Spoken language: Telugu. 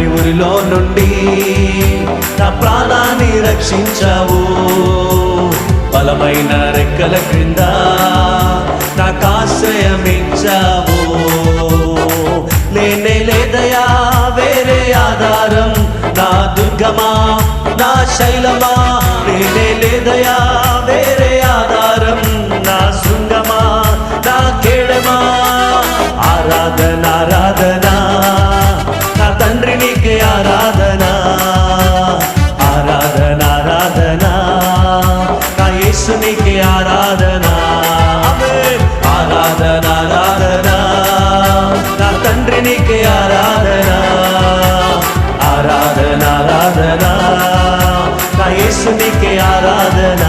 అగ్ని ఊరిలో నుండి నా ప్రాణాన్ని రక్షించావు. బలమైన రెక్కల క్రింద నాకు ఆశ్రయమించావు నేనే లేదయా వేరే ఆధారం. నా దుర్గమా నా శైలమా? నేనే లేదయా నా యేసు నీకే ఆరాధన ఆమేన్. ఆరాధన ఆరాధన నా తండ్రి నీకే ఆరాధన ఆరాధన ఆరాధన నా యేసు నీకే ఆరాధన